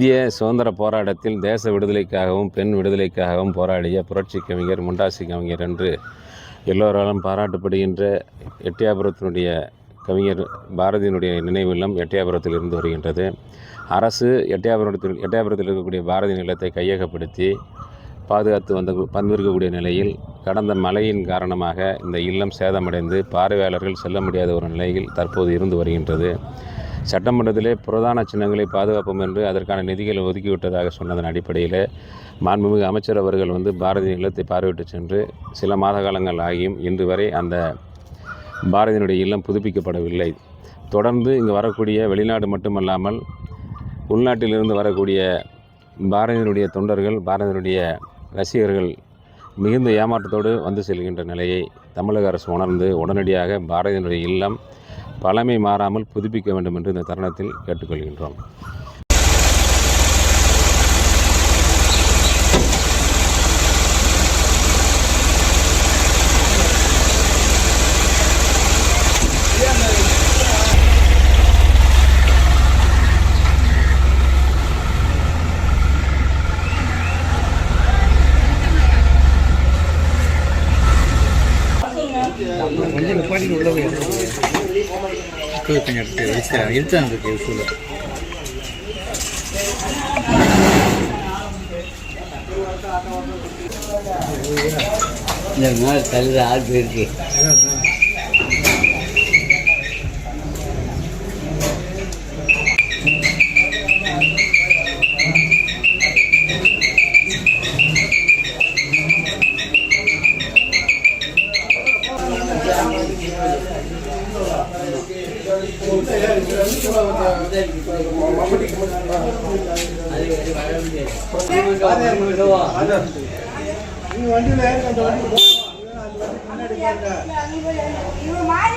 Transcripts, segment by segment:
இந்திய சுதந்திர போராட்டத்தில் தேச விடுதலைக்காகவும் பெண் விடுதலைக்காகவும் போராடிய புரட்சி கவிஞர் முண்டாசி கவிஞர் என்று எல்லோராலும் பாராட்டப்படுகின்ற எட்டியாபுரத்தினுடைய கவிஞர் பாரதியினுடைய நினைவில்லம் எட்டியாபுரத்தில் இருந்து வருகின்றது. அரசு எட்டயாபுரத்தில் எட்டயாபுரத்தில் இருக்கக்கூடிய பாரதி நிலத்தை கையகப்படுத்தி பாதுகாத்து வந்த வந்திருக்கக்கூடிய நிலையில் கடந்த மழையின் காரணமாக இந்த இல்லம் சேதமடைந்து பார்வையாளர்கள் செல்ல முடியாத ஒரு நிலையில் தற்போது இருந்து வருகின்றது. சட்டமன்றத்திலே பிரதான சின்னங்களை பாதுகாப்போம் என்று அதற்கான நிதிகளை ஒதுக்கிவிட்டதாக சொன்னதன் அடிப்படையில் மாண்புமிகு அமைச்சர் அவர்கள் வந்து பாரதி இல்லத்தை பார்வையிட்டு சென்று சில மாத காலங்கள் ஆகியும் இன்று வரை அந்த பாரதியினுடைய இல்லம் புதுப்பிக்கப்படவில்லை. தொடர்ந்து இங்கு வரக்கூடிய வெளிநாடு மட்டுமல்லாமல் உள்நாட்டிலிருந்து வரக்கூடிய பாரதியினுடைய தொண்டர்கள் பாரதியினுடைய ரசிகர்கள் மிகுந்த ஏமாற்றத்தோடு வந்து செல்கின்ற நிலையை தமிழக அரசு உணர்ந்து உடனடியாக பாரதியினுடைய இல்லம் பழமை மாறாமல் புதுப்பிக்க வேண்டும் என்று இந்த தருணத்தில் கேட்டுக்கொள்கின்றோம். கொஞ்சம் உள்ள கொஞ்சம் எடுத்து இருச்சா இருச்சான் இருக்கு யூஸ்ஃபுல்லு இந்த மாதிரி தள்ளுற ஆள் போயிருக்கு இவன் மாறி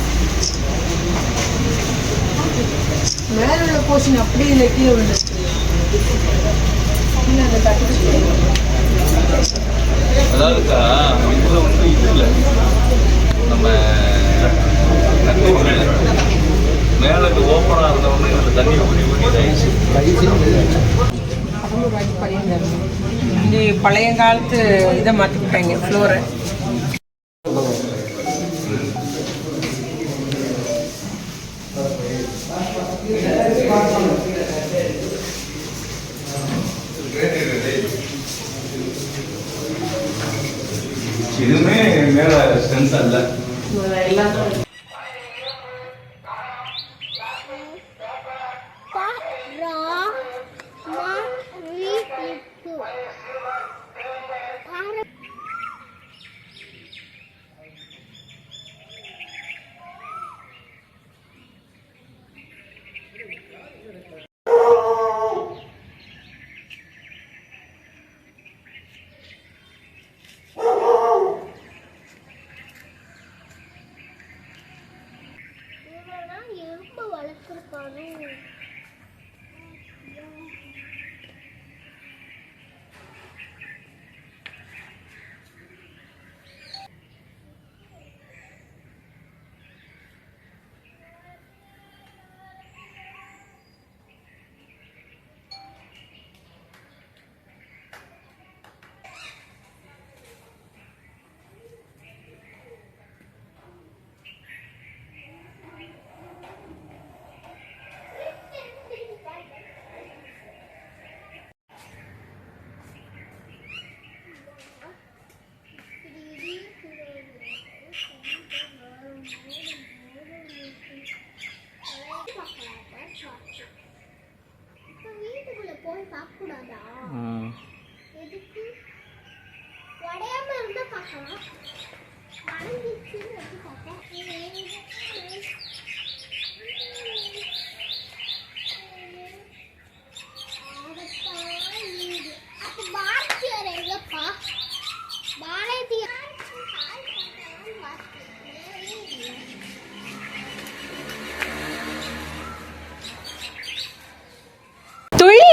மேல உள்ள போர்ஷன் அப்படியே இல்லை கீழே அந்த தட்டு அதாவதுக்கா இதில் வந்து இது இல்லை. நம்ம மேலே ஓப்பனாக இருந்தவொடனே இதில் தண்ணி ஊறி ஊறி இதாகிடுச்சு பழைய காலத்து இதை மாற்றிக்கிட்டாங்க ஃப்ளோரை இதுவுமே மேல சென்ஸ் அல்ல 路。உடையாம இருந்தா பார்க்கலாம். வளைஞ்சிச்சுன்னு வந்து பார்த்தேன்